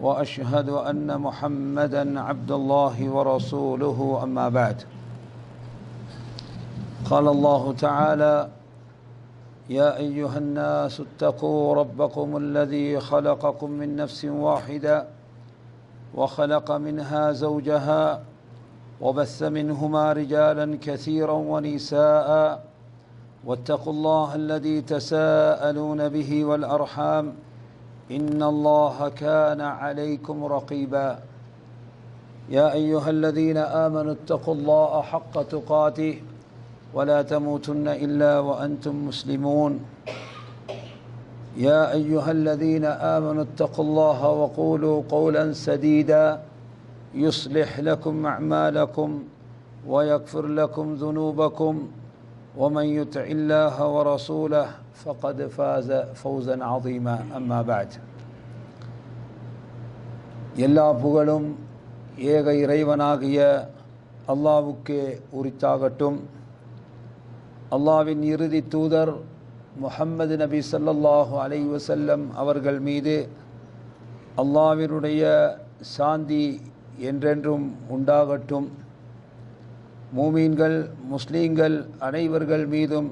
وأشهد أن محمدا عبد الله ورسوله أما بعد. قال الله تعالى يا أيها الناس اتقوا ربكم الذي خلقكم من نفس واحدة وخلق منها زوجها وبث منهما رجالا كثيرا ونساء. واتقوا الله الذي تساءلون به والأرحام. إن الله كان عليكم رقيبا. يا أيها الذين آمنوا اتقوا الله حق تقاته ولا تموتن إلا وأنتم مسلمون. يا أيها الذين آمنوا اتقوا الله وقولوا قولا سديدا يصلح لكم أعمالكم ويغفر لكم ذنوبكم ومن يطع الله ورسوله فقد فاز فوزا عظيما أما بعد எல்லா புகழும் ஏக இறைவனாகிய அல்லாவுக்கே உரித்தாகட்டும் அல்லாவின் இறுதி தூதர் முஹம்மது நபி சல்லல்லாஹு அலை வசல்லம் அவர்கள் மீது அல்லாவினுடைய சாந்தி என்றென்றும் உண்டாகட்டும் மூமீன்கள் முஸ்லீம்கள் அனைவர்கள் மீதும்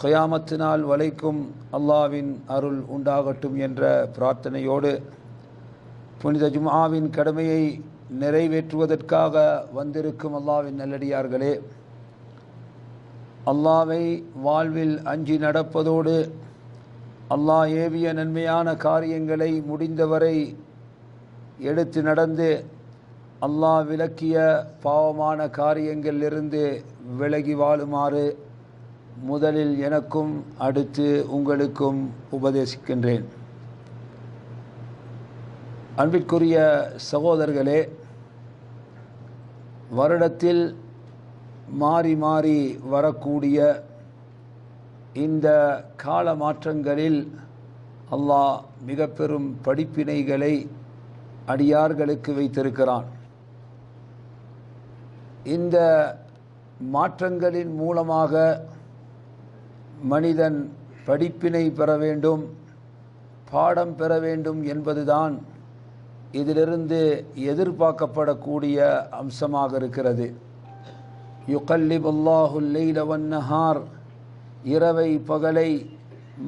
கயாமத்தினால் வலைக்கும் அல்லாவின் அருள் உண்டாகட்டும் என்ற பிரார்த்தனையோடு புனித ஜும்ஆவின் கடமையை நிறைவேற்றுவதற்காக வந்திருக்கும் அல்லாவின் நல்லடியார்களே அல்லாவை வாழ்வில் அஞ்சி நடப்பதோடு அல்லாஹ் ஏவிய நன்மையான காரியங்களை முடிந்தவரை எடுத்து நடந்து அல்லாஹ் விளக்கிய பாவமான காரியங்களிலிருந்து விலகி வாழுமாறு முதலில் எனக்கும் அடுத்து உங்களுக்கும் உபதேசிக்கின்றேன். அன்பிற்குரிய சகோதரர்களே வருடத்தில் மாறி மாறி வரக்கூடிய இந்த கால மாற்றங்களில் அல்லாஹ் மிக பெரும் படிப்பினைகளை அடியார்களுக்கு வைத்திருக்கிறான். இந்த மாற்றங்களின் மூலமாக மனிதன் படிப்பினை பெற வேண்டும் பாடம் பெற வேண்டும் என்பதுதான் இதிலிருந்து எதிர்பார்க்கப்படக்கூடிய அம்சமாக இருக்கிறது. யுகல்லிப் இரவை பகலை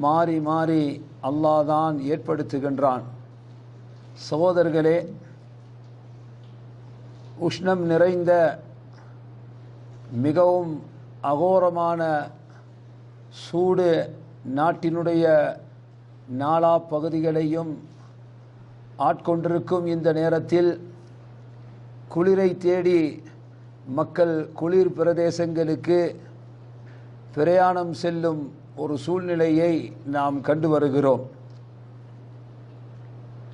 மாறி மாறி அல்லாதான் ஏற்படுத்துகின்றான். சகோதரர்களே உஷ்ணம் நிறைந்த மிகவும் அகோரமான சூடு நாட்டினுடைய நாலா பகுதிகளையும் ஆட்கொண்டிருக்கும் இந்த நேரத்தில் குளிரை தேடி மக்கள் குளிர் பிரதேசங்களுக்கு பிரயாணம் செல்லும் ஒரு சூழ்நிலையை நாம் கண்டு வருகிறோம்.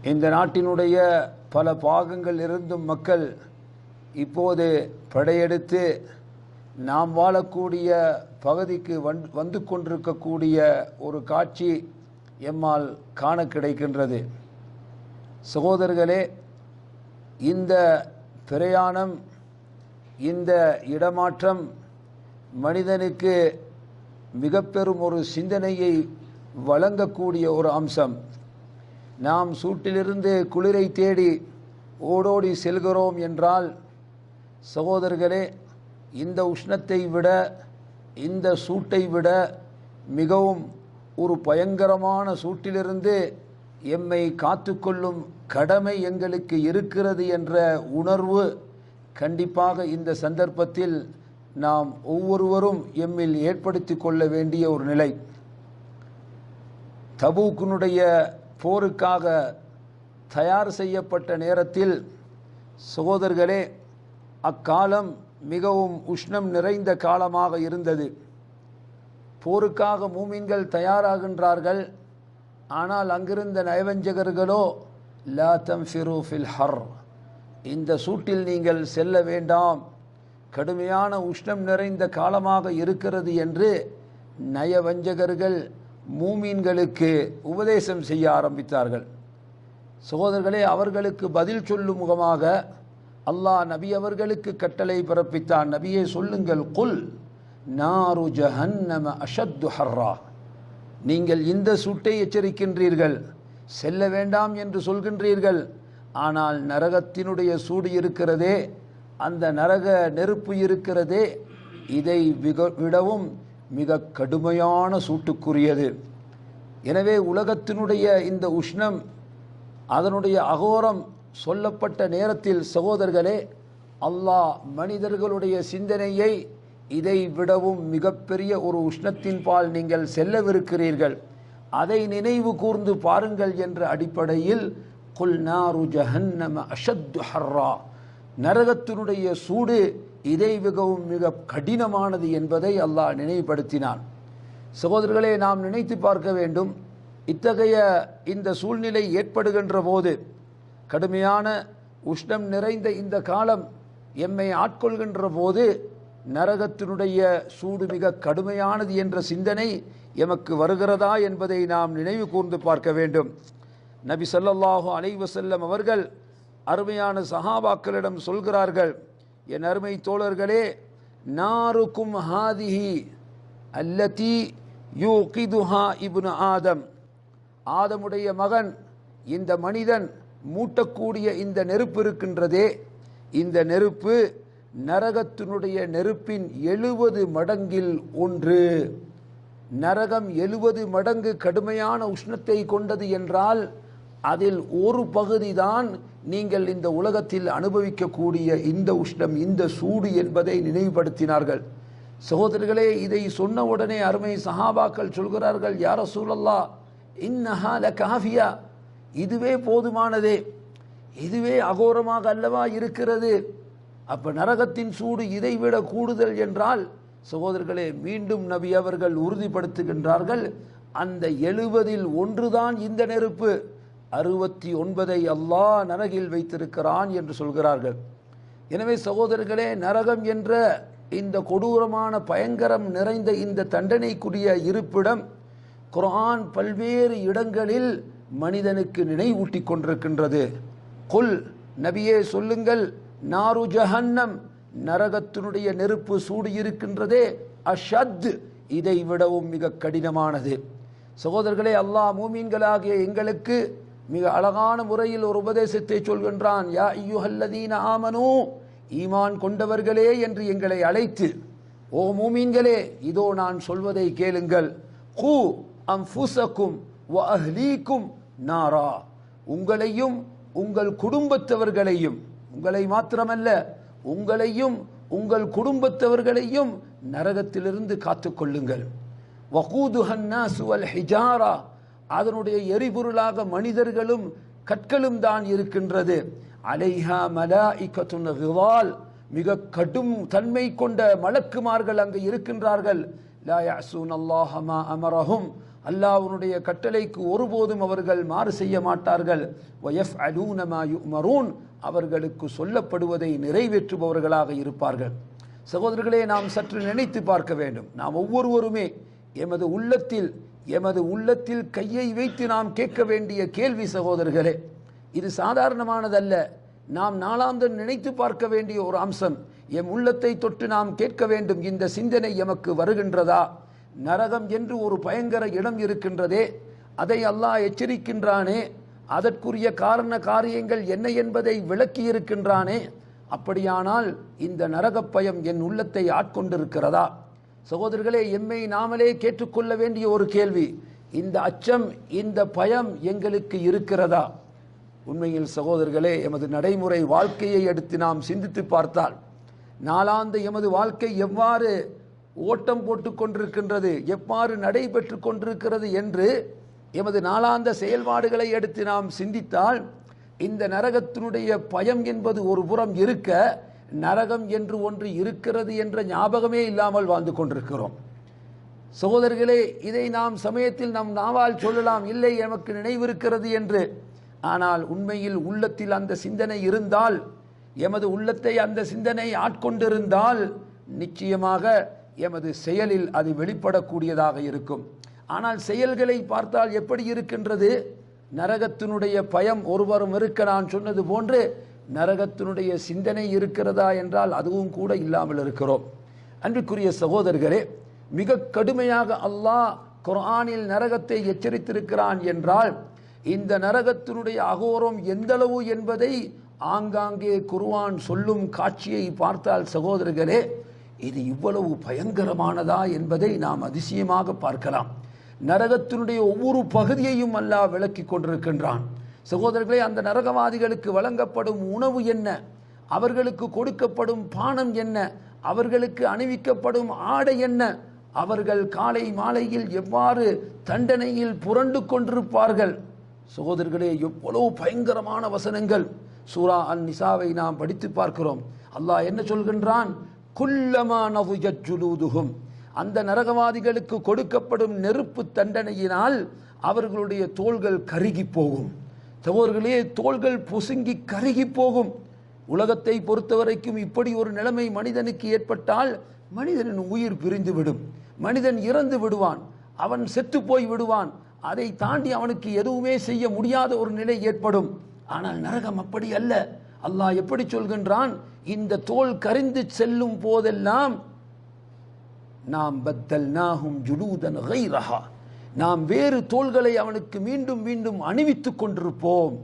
இந்த நாட்டினுடைய பல பாகங்கள் இருந்தும் மக்கள் இப்போது படையெடுத்து நாம் வாழக்கூடிய பகுதிக்கு வந் வந்து கொண்டிருக்கக்கூடிய ஒரு காட்சி எம்மால் காண கிடைக்கின்றது. சகோதரர்களே இந்த பிரயாணம் இந்த இடமாற்றம் மனிதனுக்கு மிக பெரும் ஒரு சிந்தனையை வழங்கக்கூடிய ஒரு அம்சம். நாம் சூட்டிலிருந்து குளிரை தேடி ஓடோடி செல்கிறோம் என்றால் சகோதரர்களே இந்த உஷ்ணத்தை விட இந்த சூட்டை விட மிகவும் ஒரு பயங்கரமான சூட்டிலிருந்து எம்மை காத்துக்கொள்ளும் கடமை எங்களுக்கு இருக்கிறது என்ற உணர்வு கண்டிப்பாக இந்த சந்தர்ப்பத்தில் நாம் ஒவ்வொருவரும் எம்மில் ஏற்படுத்தி கொள்ள வேண்டிய ஒரு நிலை. தபூக்கினுடைய போருக்காக தயார் செய்யப்பட்ட நேரத்தில் சகோதரர்களே அக்காலம் மிகவும் உஷ்ணம் நிறைந்த காலமாக இருந்தது. போருக்காக மூமின்கள் தயாராகின்றார்கள். ஆனால் அங்கிருந்த நயவஞ்சகர்களோ லா தம்ஃபிரு ஃபில் ஹர். இந்த சூட்டில் நீங்கள் செல்ல வேண்டாம். கடுமையான உஷ்ணம் நிறைந்த காலமாக இருக்கிறது என்று நயவஞ்சகர்கள் மூமீன்களுக்கு உபதேசம் செய்ய ஆரம்பித்தார்கள். சகோதரர்களே அவர்களுக்கு பதில் சொல்லும் முகமாக அல்லாஹ் நபி அவர்களுக்கு கட்டளை பிறப்பித்தான். நபியை சொல்லுங்கள் குல் நாரு ஜஹன்னம அஷத்து ஹர்ரா. நீங்கள் இந்த சூட்டை எச்சரிக்கின்றீர்கள். செல்ல வேண்டாம் என்று சொல்கின்றீர்கள். ஆனால் நரகத்தினுடைய சூடு இருக்கிறதே அந்த நரக நெருப்பு இருக்கிறதே இதை விடவும் மிக கடுமையான சூட்டுக்குரியது. எனவே உலகத்தினுடைய இந்த உஷ்ணம் அதனுடைய அகோரம் சொல்லப்பட்ட நேரத்தில் சகோதரர்களே அல்லாஹ் மனிதர்களுடைய சிந்தனையை இதை விடவும் மிகப்பெரிய ஒரு உஷ்ணத்தின் பால் நீங்கள் செல்லவிருக்கிறீர்கள். அதை நினைவு கூர்ந்து பாருங்கள் என்ற அடிப்படையில் குல் நாரு ஜஹன்னம அஷத்து ஹர்ரா. நரகத்தினுடைய சூடு இதை மிகவும் மிக கடினமானது என்பதை அல்லாஹ் நினைவுபடுத்தினான். சகோதரர்களே நாம் நினைத்து பார்க்க வேண்டும் இத்தகைய இந்த சூழ்நிலை ஏற்படுகின்ற போது கடுமையான உஷ்ணம் நிறைந்த இந்த காலம் எம்மை ஆட்கொள்கின்ற போது நரகத்தினுடைய சூடு மிக கடுமையானது என்ற சிந்தனை எமக்கு வருகிறதா என்பதை நாம் நினைவு கூர்ந்து பார்க்க வேண்டும். நபி ஸல்லல்லாஹு அலைவசல்லம் அவர்கள் அருமையான சஹாபாக்களிடம் சொல்கிறார்கள் என் அருமை தோழர்களே நாருக்கும் ஹாதிஹி அல்லதி யூகிதுஹா இபுன் ஆதம். ஆதமுடைய மகன் இந்த மனிதன் மூட்டக்கூடிய இந்த நெருப்பு இருக்கின்றதே இந்த நெருப்பு நரகத்தினுடைய நெருப்பின் எழுபது மடங்கில் ஒன்று. நரகம் எழுபது மடங்கு கடுமையான உஷ்ணத்தை கொண்டது என்றால் அதில் ஒரு பகுதிதான் நீங்கள் இந்த உலகத்தில் அனுபவிக்கக்கூடிய இந்த உஷ்ணம் இந்த சூடு என்பதை நினைவுபடுத்தினார்கள். சகோதரர்களே இதை சொன்ன உடனே அருமை சஹாபாக்கள் சொல்கிறார்கள் யார சூழல்லா இன்னஹால காஃபியா இதுவே போதுமானதே. இதுவே அகோரமாக அல்லவா இருக்கிறது. அப்ப நரகத்தின் சூடு இதைவிட கூடுதல் என்றால் சகோதரர்களே மீண்டும் நபி அவர்கள் உறுதிப்படுத்துகின்றார்கள். அந்த எழுபதில் ஒன்றுதான் இந்த நெருப்பு. அறுபத்தி ஒன்பதை அல்லாஹ் நரகில் வைத்திருக்கிறான் என்று சொல்கிறார்கள். எனவே சகோதரர்களே நரகம் என்ற இந்த கொடூரமான பயங்கரம் நிறைந்த இந்த தண்டனைக்குரிய இருப்பிடம் குரான் பல்வேறு இடங்களில் மனிதனுக்கு நினைவூட்டி கொண்டிருக்கின்றது. குல் நபியே சொல்லுங்கள். நாரு ஜஹன்னம். நரகத்தினுடைய நெருப்பு சூடு இருக்கின்றதே. அஷத். இதை விடவும் மிக கடினமானது. சகோதரர்களே அல்லாஹ் மூமீன்களாகிய எங்களுக்கு மிக அழகான முறையில் ஒரு உபதேசத்தை சொல்கின்றான். யா ஐயுஹல்லதீன ஆமனு. ஈமான் கொண்டவர்களே என்று எங்களை அழைத்து ஓ மூமீன்களே இதோ நான் சொல்வதை கேளுங்கள். ஹூ அம்புசக்கும் வ அஹ்லீக்கும் நாரா. உங்களையும் உங்கள் குடும்பத்தவர்களையும் உங்களை மாத்திரமல்ல உங்களையும் உங்கள் குடும்பத்தவர்களையும் நரகத்திலிருந்து காத்துக்கொள்ளுங்கள் வகூதுஹன்னாசு வல் ஹிஜாரா. அதனுடைய எரிபொருளாக மனிதர்களும் கற்களும் தான் இருக்கின்றது. அலைஹா மலா கிவால். மிக கடும் தன்மை கொண்ட மலக்குமார்கள் அங்கு இருக்கின்றார்கள். லா யஅஸூன் அல்லாஹ அமரஹும். அல்லாஹ்வுடைய கட்டளைக்கு ஒருபோதும் அவர்கள் மாறு செய்ய மாட்டார்கள். வயஃப்அலூன அலூனமாயு மரூன் அவர்களுக்கு சொல்லப்படுவதை நிறைவேற்றுபவர்களாக இருப்பார்கள். சகோதரர்களே நாம் சற்று நினைத்து பார்க்க வேண்டும். நாம் ஒவ்வொருவருமே எமது உள்ளத்தில் எமது உள்ளத்தில் கையை வைத்து நாம் கேட்க வேண்டிய கேள்வி சகோதரர்களே இது சாதாரணமானதல்ல. நாம் நாளாந்தன் நினைத்து பார்க்க வேண்டிய ஒரு அம்சம் எம் உள்ளத்தை தொட்டு நாம் கேட்க வேண்டும். இந்த சிந்தனை எமக்கு வருகின்றதா? நரகம் என்று ஒரு பயங்கர இடம் இருக்கின்றதே அதை அல்லாஹ் எச்சரிக்கின்றானே அதற்குரிய காரண காரியங்கள் என்ன என்பதை விளக்கி இருக்கின்றானே அப்படியானால் இந்த நரகப்பயம் என் உள்ளத்தை ஆட்கொண்டிருக்கிறதா? சகோதரர்களே எம்மை நாமளே கேட்டுக்கொள்ள வேண்டிய ஒரு கேள்வி இந்த அச்சம் இந்த பயம் எங்களுக்கு இருக்கிறதா? உண்மையில் சகோதரர்களே எமது நடைமுறை வாழ்க்கையை எடுத்து நாம் சிந்தித்து பார்த்தால் நாளாந்த எமது வாழ்க்கை எவ்வாறு ஓட்டம் போட்டு கொண்டிருக்கின்றது. எவ்வாறு நடைபெற்று கொண்டிருக்கிறது என்று எமது நாளாந்த செயல்பாடுகளை எடுத்து நாம் சிந்தித்தால் இந்த நரகத்தினுடைய பயம் என்பது ஒரு புறம் இருக்க நரகம் என்று ஒன்று இருக்கிறது என்ற ஞாபகமே இல்லாமல் வாழ்ந்து கொண்டிருக்கிறோம். சகோதரர்களே இதை நாம் சமயத்தில் நம் நாவால் சொல்லலாம். இல்லை எமக்கு நினைவிருக்கிறது என்று. ஆனால் உண்மையில் உள்ளத்தில் அந்த சிந்தனை இருந்தால் எமது உள்ளத்தை அந்த சிந்தனை ஆட்கொண்டிருந்தால் நிச்சயமாக எமது செயலில் அது வெளிப்படக்கூடியதாக இருக்கும். ஆனால் செயல்களை பார்த்தால் எப்படி இருக்கின்றது? நரகத்தினுடைய பயம் ஒருவரும் இருக்க நான் சொன்னது போன்று நரகத்தினுடைய சிந்தனை இருக்கிறதா என்றால் அதுவும் கூட இல்லாமல் இருக்கிறோம். அன்பிற்குரிய சகோதரர்களே மிக கடுமையாக அல்லாஹ் குர்ஆனில் நரகத்தை எச்சரித்திருக்கிறான் என்றால் இந்த நரகத்தினுடைய அகோரம் எந்தளவு என்பதை ஆங்காங்கே குருவான் சொல்லும் காட்சியை பார்த்தால் சகோதரர்களே இது இவ்வளவு பயங்கரமானதா என்பதை நாம் அதிசயமாக பார்க்கலாம். நரகத்தினுடைய ஒவ்வொரு பகுதியையும் அல்லாஹ் விளக்கி கொண்டிருக்கின்றான். சகோதரர்களே அந்த நரகவாதிகளுக்கு வழங்கப்படும் உணவு என்ன? அவர்களுக்கு கொடுக்கப்படும் பானம் என்ன? அவர்களுக்கு அணிவிக்கப்படும் ஆடை என்ன? அவர்கள் காலை மாலையில் எவ்வாறு தண்டனையில் புரண்டு கொண்டிருப்பார்கள்? சகோதரர்களே எவ்வளவு பயங்கரமான வசனங்கள். சூரா அல் நிசாவை நாம் படித்து பார்க்கிறோம். அல்லாஹ் என்ன சொல்கின்றான்? குல்லமா நவுஜத் ஜுலூதுஹும். அந்த நரகவாதிகளுக்கு கொடுக்கப்படும் நெருப்பு தண்டனையினால் அவர்களுடைய தோள்கள் கருகி போகும். சகோதரர்களே தோள்கள் பொசுங்கி கருகி போகும். உலகத்தை பொறுத்தவரைக்கும் இப்படி ஒரு நிலைமை மனிதனுக்கு ஏற்பட்டால் மனிதனின் உயிர் பிரிந்து விடும் மனிதன் இறந்து விடுவான். அவன் செத்து போய் விடுவான். அதை தாண்டி அவனுக்கு எதுவுமே செய்ய முடியாத ஒரு நிலை ஏற்படும். ஆனால் நரகம் அப்படி அல்ல. அல்லாஹ் எப்படி சொல்கின்றான்? இந்த தோல் கரிந்து செல்லும் போதெல்லாம் நாம் பத்தல் நாகும் ஜுலூதன் கைரஹா. நாம் வேறு தோள்களை அவனுக்கு மீண்டும் மீண்டும் அணிவித்துக் கொண்டிருப்போம்.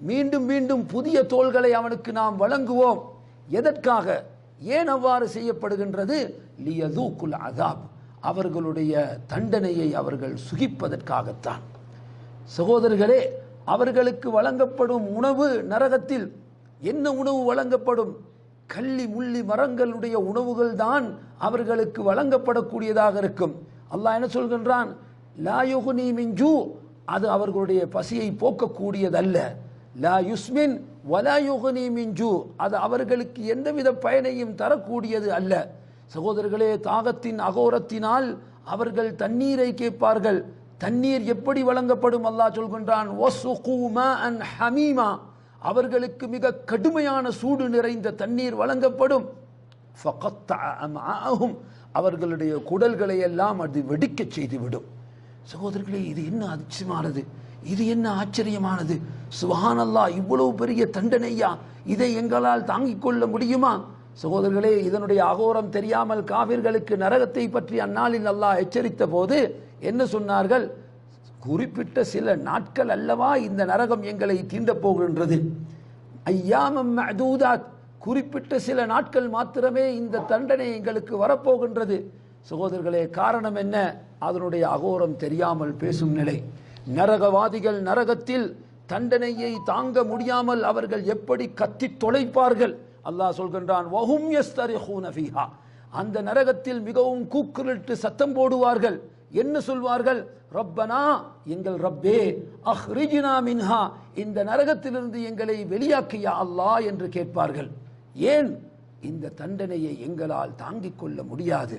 மீண்டும் மீண்டும் புதிய தோள்களை அவனுக்கு நாம் வழங்குவோம். எதற்காக? ஏன் அவ்வாறு செய்யப்படுகின்றது? லியதூக்குல் அதாப் அவர்களுடைய தண்டனையை அவர்கள் சுகிப்பதற்காகத்தான். சகோதரர்களே அவர்களுக்கு வழங்கப்படும் உணவு நரகத்தில் என்ன உணவு வழங்கப்படும்? கள்ளி முள்ளி மரங்களுடைய உணவுகள் தான் அவர்களுக்கு வழங்கப்படக்கூடியதாக இருக்கும். அல்லாஹ் என்ன சொல்கின்றான்? லாயுகுனி மிஞ்சு அது அவர்களுடைய பசியை போக்கக்கூடியதல்ல. லா யுஸ்மின் வலாயுகுனி மிஞ்சு அது அவர்களுக்கு எந்தவித பயனையும் தரக்கூடியது அல்ல. சகோதரர்களே தாகத்தின் அகோரத்தினால் அவர்கள் தண்ணீரை கேட்பார்கள். தண்ணீர் எப்படி வழங்கப்படும்? அல்லாஹ் சொல்கின்றான் ஹமீமா. அவர்களுக்கு மிக கடுமையான சூடு நிறைந்த தண்ணீர் வழங்கப்படும். ஃபகத்தஅ அவர்களுடைய குடல்களை எல்லாம் அது வெடிக்கச் செய்துவிடும். சகோதரர்களே இது என்ன அதிர்ச்சியமானது இது என்ன ஆச்சரியமானது? சுபஹானல்லாஹ் இவ்வளவு பெரிய தண்டனையா? இதை எங்களால் தாங்கிக் கொள்ள முடியுமா? சகோதரர்களே இதனுடைய அகோரம் தெரியாமல் காவிர்களுக்கு நரகத்தை பற்றி அந்நாளில் அல்லாஹ் எச்சரித்த போது என்ன சொன்னார்கள்? குறிப்பிட்ட சில நாட்கள் அல்லவா இந்த நரகம் எங்களை தீண்டப் போகின்றது. ஐயாமம் மஅதூதாத். குறிப்பிட்ட சில நாட்கள் மாத்திரமே இந்த தண்டனை எங்களுக்கு வரப்போகின்றது. சகோதரர்களே காரணம் என்ன? அதனுடைய அகோரம் தெரியாமல் பேசும் நிலை. நரகவாதிகள் நரகத்தில் தண்டனையை தாங்க முடியாமல் அவர்கள் எப்படி கத்தி தொலைப்பார்கள்? அல்லாஹ் சொல்கின்றான் அந்த நரகத்தில் மிகவும் கூக்குரலிட்டு சத்தம் போடுவார்கள். என்ன சொல்வார்கள்? ரப்பனா எங்கள் ரப்பே அஹ்ரிஜினா மின்ஹா இந்த நரகத்திலிருந்து எங்களை வெளியாக்கியா அல்லாஹ் என்று கேட்பார்கள். ஏன்? இந்த தண்டனையை எங்களால் தாங்கிக் கொள்ள முடியாது.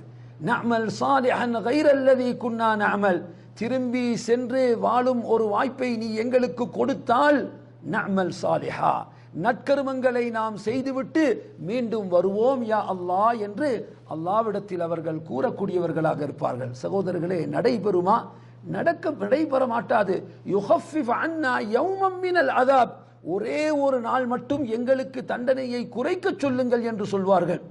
நாமல் சாலிஹன் கைரல்லதி குன்னா நாமல் திரும்பி சென்று வாழும் ஒரு வாய்ப்பை நீ எங்களுக்கு கொடுத்தால் நாமல் சாலிஹா. நற்கருமங்களை நாம் செய்துவிட்டு மீண்டும் வருவோம் யா அல்லாஹ் என்று அல்லாவிடத்தில் அவர்கள் கூறக்கூடியவர்களாக இருப்பார்கள். சகோதரர்களே நடைபெறுமா? நடக்க நடைபெற மாட்டாது அதாப். ஒரே ஒரு நாள் மட்டும் எங்களுக்கு தண்டனையை குறைக்க சொல்லுங்கள் என்று சொல்வார்கள்.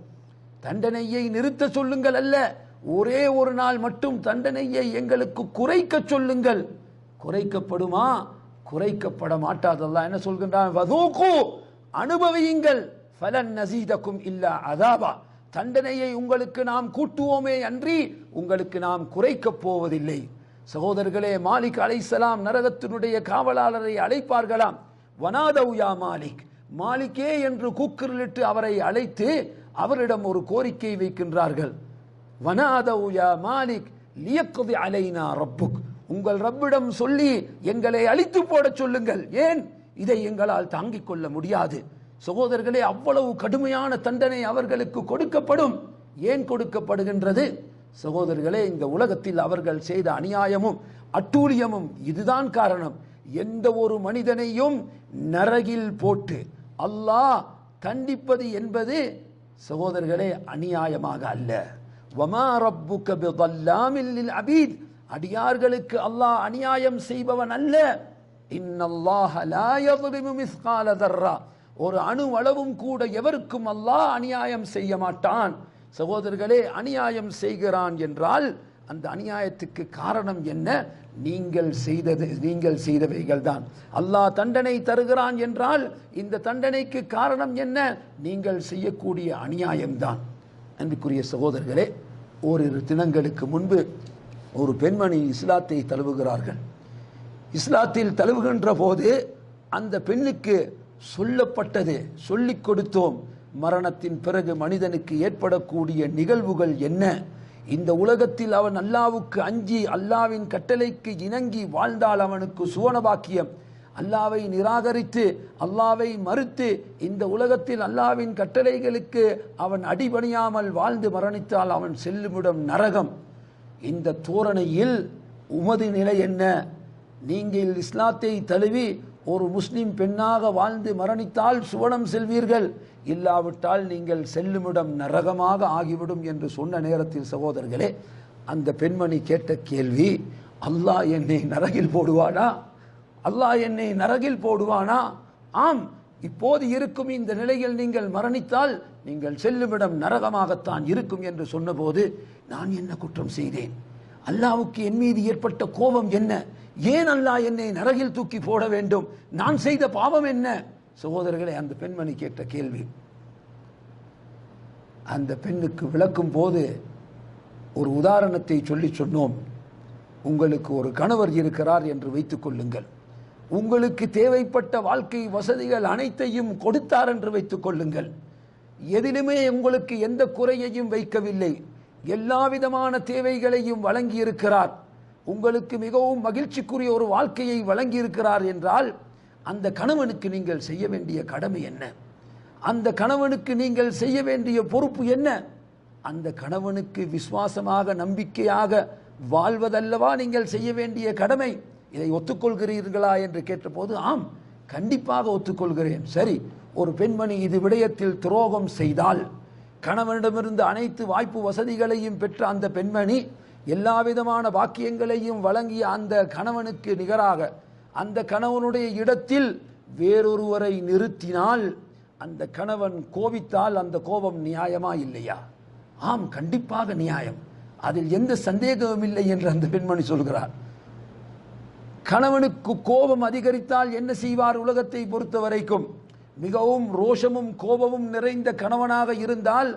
தண்டனையை நிறுத்த சொல்லுங்கள் அல்ல. ஒரே ஒரு நாள் மட்டும் தண்டனையை எங்களுக்கு குறைக்க சொல்லுங்கள். குறைக்கப்படுமா? குறைக்கப்பட மாட்டாதல்ல என்ன சொல்கின்றான்? வதூக்கு அனுபவியுங்கள். ஃபலன் நசீதக்கும் இல்லா அதாபா. தண்டனையை உங்களுக்கு நாம் கூட்டுவோமே அன்றி உங்களுக்கு நாம் குறைக்கப் போவதில்லை. சகோதரர்களே மாலிக் அலைசலாம் நரகத்தினுடைய காவலாளரை அழைப்பார்களாம். வனாதவுயா மாலிக். மாலிக்கே என்று கூக்குரலிட்டு அவரை அழைத்து அவரிடம் ஒரு கோரிக்கை வைக்கின்றார்கள். வனாதவுயா மாலிக் லியக்குதி அலைனா ரப்புக். உங்கள் ரப்பிடம் சொல்லி எங்களை அழித்து போடச் சொல்லுங்கள். ஏன்? இதை எங்களால் தாங்கிக் கொள்ள முடியாது. சகோதரர்களே அவ்வளவு கடுமையான தண்டனை அவர்களுக்கு கொடுக்கப்படும். ஏன் கொடுக்கப்படுகின்றது? சகோதரர்களே இந்த உலகத்தில் அவர்கள் செய்த அநியாயமும் அட்டூழியமும் இதுதான் காரணம். எந்த ஒரு மனிதனையும் நரகில் போட்டு அல்லாஹ் தண்டிப்பது என்பது சகோதரர்களே அநியாயமாக அல்ல. வமா ரப்புக பிதல்லாமில் அபீத். அடியார்களுக்கு அல்லாஹ் அநியாயம் செய்பவன் அல்ல. இன்னல்லாஹ லா யظ்லிமு மிஸ்கால தர்ரா. ஒரு அணு அளவும் கூட எவருக்கும் அல்லாஹ் அநியாயம் செய்ய மாட்டான். சகோதரர்களே அநியாயம் செய்கிறான் என்றால் அந்த அநியாயத்துக்கு காரணம் என்ன? நீங்கள் செய்தது நீங்கள் செய்தவைகள் தான் அல்லாஹ் தண்டனை தருகிறான் என்றால் இந்த தண்டனைக்கு காரணம் என்ன? நீங்கள் செய்யக்கூடிய அநியாயம்தான். அன்புக்குரிய சகோதரர்களே ஓரிரு தினங்களுக்கு முன்பு ஒரு பெண்மணி இஸ்லாத்தை தழுவுகிறார்கள். இஸ்லாத்தில் தழுவுகின்ற போது அந்த பெண்ணுக்கு சொல்லப்பட்டது சொல்லிக் கொடுத்தோம். மரணத்தின் பிறகு மனிதனுக்கு ஏற்படக்கூடிய நிகழ்வுகள் என்ன? இந்த உலகத்தில் அவன் அல்லாவுக்கு அஞ்சி அல்லாவின் கட்டளைக்கு இணங்கி வாழ்ந்தால் அவனுக்கு சுவனபாக்கியம். அல்லாவை நிராகரித்து அல்லாவை மறுத்து இந்த உலகத்தில் அல்லாவின் கட்டளைகளுக்கு அவன் அடிபணியாமல் வாழ்ந்து மரணித்தால் அவன் செல்லுமிடம் நரகம். இந்த தோரணையில் உமது நிலை என்ன? நீங்கள் இஸ்லாத்தை தழுவி ஒரு முஸ்லிம் பெண்ணாக வாழ்ந்து மரணித்தால் சுவனம் செல்வீர்கள். இல்லாவிட்டால் நீங்கள் செல்லுமிடம் நரகமாக ஆகிவிடும் என்று சொன்ன நேரத்தில் சகோதரர்களே அந்த பெண்மணி கேட்ட கேள்வி அல்லாஹ் என்னை நரகில் போடுவானா? அல்லாஹ் என்னை நரகில் போடுவானா? ஆம் இப்போது இருக்கும் இந்த நிலையில் நீங்கள் மரணித்தால் நீங்கள் செல்லுமிடம் நரகமாகத்தான் இருக்கும் என்று சொன்னபோது நான் என்ன குற்றம் செய்தேன்? அல்லாவுக்கு என் மீது ஏற்பட்ட கோபம் என்ன? ஏன் அல்லாஹ் என்னை நரகில் தூக்கி போட வேண்டும்? நான் செய்த பாவம் என்ன? சகோதரர்களை அந்த பெண்மணி கேட்ட கேள்வி. அந்த பெண்ணுக்கு விளக்கும் போது ஒரு உதாரணத்தை சொல்லி சொன்னோம். உங்களுக்கு ஒரு கணவர் இருக்கிறார் என்று வைத்துக் கொள்ளுங்கள். உங்களுக்கு தேவைப்பட்ட வாழ்க்கை வசதிகள் அனைத்தையும் கொடுத்தார் என்று வைத்துக் கொள்ளுங்கள். எதிலுமே உங்களுக்கு எந்த குறையையும் வைக்கவில்லை. எல்லா விதமான தேவைகளையும் வழங்கி இருக்கிறார் உங்களுக்கு மிகவும் மகிழ்ச்சிக்குரிய ஒரு வாழ்க்கையை வழங்கி இருக்கிறார் என்றால் அந்த கணவனுக்கு நீங்கள் செய்ய வேண்டிய கடமை என்ன? அந்த கணவனுக்கு நீங்கள் செய்ய வேண்டிய பொறுப்பு என்ன? அந்த கணவனுக்கு விசுவாசமாக நம்பிக்கையாக வாழ்வதல்லவா நீங்கள் செய்ய வேண்டிய கடமை? இதை ஒத்துக்கொள்கிறீர்களா என்று கேட்டபோது ஆம் கண்டிப்பாக ஒத்துக்கொள்கிறேன். சரி ஒரு பெண்மணி இது விடயத்தில் துரோகம் செய்தால் கணவனிடமிருந்து அனைத்து வாய்ப்பு வசதிகளையும் பெற்ற அந்த பெண்மணி எல்லா விதமான வழங்கிய அந்த கணவனுக்கு நிகராக அந்த கணவனுடைய இடத்தில் வேறொருவரை நிறுத்தினால் அந்த கணவன் கோபித்தால் அந்த கோபம் நியாயமா இல்லையா? ஆம் கண்டிப்பாக நியாயம். அதில் எந்த சந்தேகமும் இல்லை என்று அந்த பெண்மணி சொல்கிறார். கணவனுக்கு கோபம் அதிகரித்தால் என்ன செய்வார் உலகத்தை பொறுத்த வரைக்கும் மிகவும் ரோஷமும் கோபமும் நிறைந்த கணவனாக இருந்தால்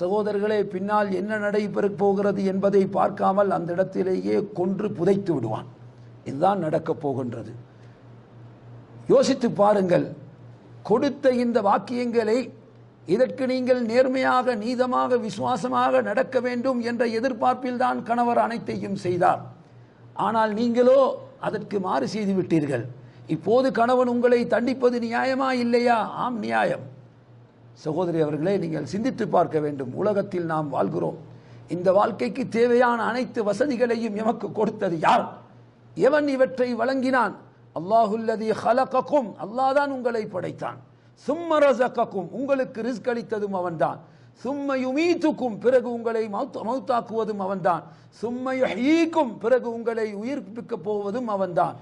சகோதரர்களே பின்னால் என்ன நடைபெறப் போகிறது என்பதை பார்க்காமல் அந்த இடத்திலேயே கொன்று புதைத்து விடுவான். இதுதான் நடக்கப் போகின்றது. யோசித்து பாருங்கள் கொடுத்த இந்த வாக்கியங்களை இதற்கு நீங்கள் நேர்மையாக நீதமாக விசுவாசமாக நடக்க வேண்டும் என்ற எதிர்பார்ப்பில் தான் கணவர் அனைத்தையும் செய்தார். ஆனால் நீங்களோ அதற்கு மாறு செய்து விட்டீர்கள். இப்போது கணவன் உங்களை தண்டிப்பது நியாயமா இல்லையா? ஆம் நியாயம். சகோதரி அவர்களே நீங்கள் சிந்தித்து பார்க்க வேண்டும். உலகத்தில் நாம் வாழ்கிறோம். இந்த வாழ்க்கைக்கு தேவையான அனைத்து வசதிகளையும் எமக்கு கொடுத்தது யார்? எவன் இவற்றை வழங்கினான்? அல்லாஹுல்லதி ஹலக்கக்கும் அல்லாஹ் தான் உங்களை படைத்தான். சும்ம ரசகக்கும் உங்களுக்கு ரிஸ்க் அளித்ததும் அவன்தான். சும்மையுமீத்துக்கும் பிறகு உங்களை மௌத் மௌத்தாக்குவதும் அவன்தான். சும்மை யுஹீக்கும். பிறகு உங்களை உயிர்ப்பிக்கப் போவதும் அவன்தான்.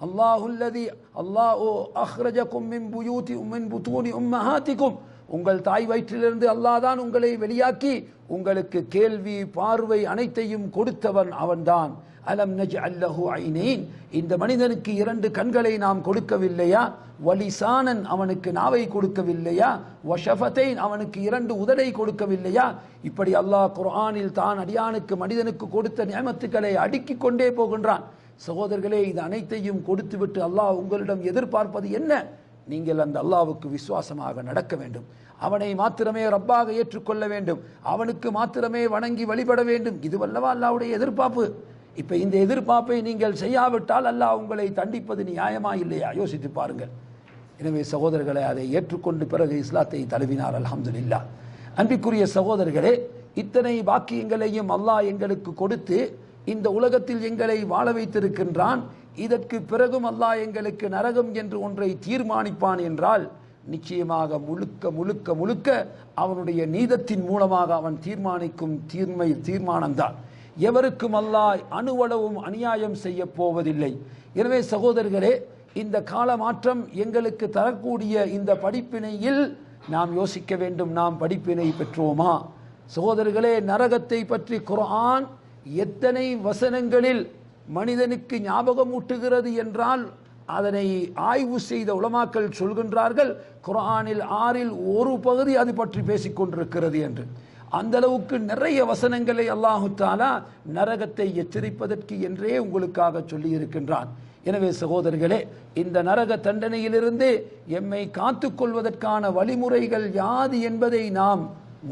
அல்லாஹுல்லதி அல்லாஹ் அஹ்ரஜக்கும் மின் புயூதி மின் புத்தூனி உம்மஹாத்திக்கும் உங்கள் தாய் வயிற்றிலிருந்து அல்லாஹ் தான் உங்களை வெளியாக்கி உங்களுக்கு கேள்வி பார்வை அனைத்தையும் கொடுத்தவன் அவன்தான். அலம் நஜ் அல்லஹு ஐனேன் இந்த மனிதனுக்கு இரண்டு கண்களை நாம் கொடுக்கவில்லையா? வலிசானன் அவனுக்கு நாவை கொடுக்கவில்லையா? வஷஃபத்தைன் அவனுக்கு இரண்டு உதடை கொடுக்கவில்லையா? இப்படி அல்லாஹ் குர்ஆனில் தான் அடியானுக்கு மனிதனுக்கு கொடுத்த நியமத்துக்களை அடுக்கிக் கொண்டே போகின்றான். சகோதரர்களே இது அனைத்தையும் கொடுத்துவிட்டு அல்லாஹ் உங்களிடம் எதிர்பார்ப்பது என்ன? நீங்கள் அந்த அல்லாவுக்கு விசுவாசமாக நடக்க வேண்டும். அவனை மாத்திரமே ரப்பாக ஏற்றுக்கொள்ள வேண்டும். அவனுக்கு மாத்திரமே வணங்கி வழிபட வேண்டும். இதுவல்லவா அல்லாவுடைய எதிர்பார்ப்பு. இப்போ இந்த எதிர்பார்ப்பை நீங்கள் செய்யாவிட்டால் அல்லாஹ் உங்களை தண்டிப்பது நியாயமா இல்லையா? யோசித்து பாருங்கள். எனவே சகோதரர்களை அதை ஏற்றுக்கொண்டு பிறகு இஸ்லாத்தை தழுவினார் அல்ஹம்துலில்லா. அன்பிற்குரிய சகோதரர்களே இத்தனை வாக்கியங்களையும் அல்லாஹ் எங்களுக்கு கொடுத்து இந்த உலகத்தில் எங்களை வாழ வைத்திருக்கின்றான். இதற்கு பிறகும் அல்லாஹ் எங்களுக்கு நரகம் என்று ஒன்றை தீர்மானிப்பான் என்றால் நிச்சயமாக முழுக்க முழுக்க முழுக்க அவனுடைய நீதத்தின் மூலமாக அவன் தீர்மானிக்கும் தீர்மை தீர்மானம்தான். எவருக்கும் அல்லாய் அணுவளவும் அநியாயம் செய்ய போவதில்லை. எனவே சகோதரர்களே இந்த கால மாற்றம் எங்களுக்கு தரக்கூடிய இந்த படிப்பினையில் நாம் யோசிக்க வேண்டும். நாம் படிப்பினை பெற்றோமா? சகோதரர்களே நரகத்தை பற்றி குர்ஆன் எத்தனை வசனங்களில் மனிதனுக்கு ஞாபகம் ஊட்டுகிறது என்றால் அதனை ஆய்வு செய்த உலமாக்கள் சொல்கின்றார்கள் குர்ஆனில் ஆறில் ஒரு பகுதி அது பற்றி பேசிக்கொண்டிருக்கிறது என்று. அந்த அளவுக்கு நிறைய வசனங்களை அல்லாஹு தாலா நரகத்தை எச்சரிப்பதற்கு என்றே உங்களுக்காக சொல்லி இருக்கின்றான் எனவே சகோதரர்களே இந்த நரக தண்டனையிலிருந்து எம்மை காத்துக்கொள்வதற்கான வழிமுறைகள் யாது என்பதை நாம்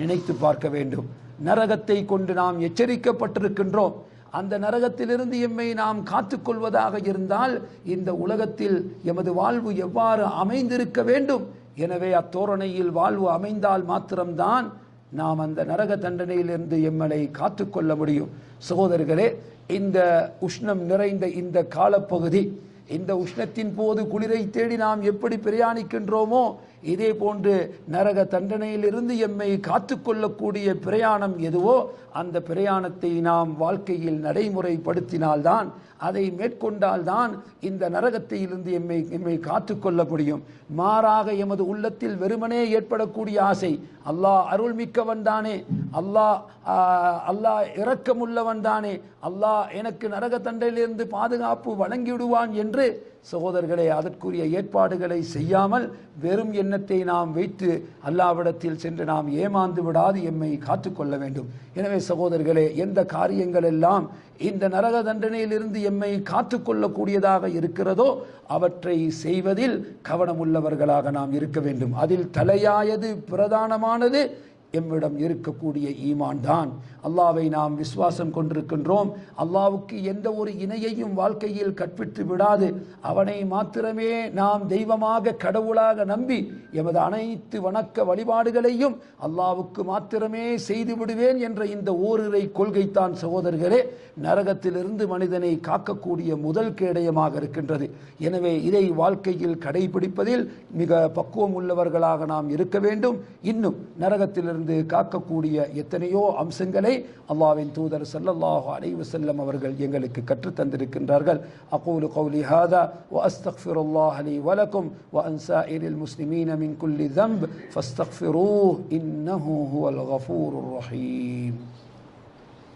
நினைத்து பார்க்க வேண்டும். நரகத்தை கொண்டு நாம் எச்சரிக்கப்பட்டிருக்கின்றோம். அந்த நரகத்திலிருந்து எம்மை நாம் காத்துக்கொள்வதாக இருந்தால் இந்த உலகத்தில் எமது வாழ்வு எவ்வாறு அமைந்திருக்க வேண்டும்? எனவே அத்தோரணையில் வாழ்வு அமைந்தால் மாத்திரம்தான் நாம் அந்த நரக தண்டனையிலிருந்து எம்மனை காத்துக்கொள்ள முடியும். சகோதரர்களே இந்த உஷ்ணம் நிறைந்த இந்த காலப்பகுதி இந்த உஷ்ணத்தின் போது குளிரை தேடி நாம் எப்படி பிரயாணிக்கின்றோமோ இதே போன்று நரக தண்டனையிலிருந்து எம்மை காத்துக்கொள்ளக்கூடிய பிரயாணம் எதுவோ அந்த பிரயாணத்தை நாம் வாழ்க்கையில் நடைமுறைப்படுத்தினால்தான் அதை மேற்கொண்டால்தான் இந்த நரகத்திலிருந்து எம்மை எம்மை காத்துக்கொள்ள முடியும் மாறாக எமது உள்ளத்தில் வெறுமனே ஏற்படக்கூடிய ஆசை அல்லாஹ் அருள்மிக்கவன் தானே அல்லாஹ் அல்லாஹ் இரக்கமுள்ளவன் தானே அல்லாஹ் எனக்கு நரக தண்டையிலிருந்து பாதுகாப்பு வழங்கிவிடுவான் என்று சகோதரர்களே அதற்குரிய ஏற்பாடுகளை செய்யாமல் வெறும் எண்ணத்தை நாம் வைத்து அல்லாவிடத்தில் சென்று நாம் ஏமாந்து விடாது எம்மை காத்துக்கொள்ள வேண்டும். எனவே சகோதரர்களே எந்த காரியங்கள் எல்லாம் இந்த நரக தண்டனையிலிருந்து எம்மை காத்துக்கொள்ளக்கூடியதாக இருக்கிறதோ அவற்றை செய்வதில் கவனமுள்ளவர்களாக நாம் இருக்க வேண்டும். அதில் தலையாயது பிரதானமானது எம்மிடம் இருக்கக்கூடிய ஈமான் தான் அல்லாவை நாம் விசுவாசம் கொண்டிருக்கின்றோம். அல்லாவுக்கு எந்த ஒரு இணையையும் வாழ்க்கையில் கற்பித்து விடாது. அவனை மாத்திரமே நாம் தெய்வமாக கடவுளாக நம்பி எமது அனைத்து வணக்க வழிபாடுகளையும் அல்லாவுக்கு மாத்திரமே செய்து விடுவேன் என்ற இந்த ஓரிரை கொள்கைத்தான் சகோதரர்களே நரகத்திலிருந்து மனிதனை காக்கக்கூடிய முதல் கேடயமாக இருக்கின்றது. எனவே இதை வாழ்க்கையில் கடைபிடிப்பதில் மிக பக்குவம் உள்ளவர்களாக நாம் இருக்க வேண்டும். இன்னும் நரகத்திலிருந்து இருந்து காக்கக்கூடிய எத்தனையோ அம்சங்களை அல்லாவின் தூதர் சல்லல்லாஹு அலைஹி வஸல்லம் அவர்கள் எங்களுக்கு கற்று கற்றுத்தந்திருக்கின்றார்கள் அகூலு கௌலி ஹாதா வ அஸ்தக்ஃபிர் அல்லாஹ் அலி வலக்கும் வ அன்சா முஸ்லிமீன மின் குல்லி தம்ப் ஃபஸ்தக்ஃபிரூ இன்னஹு ஹுவல் கஃபூருர் ரஹீம்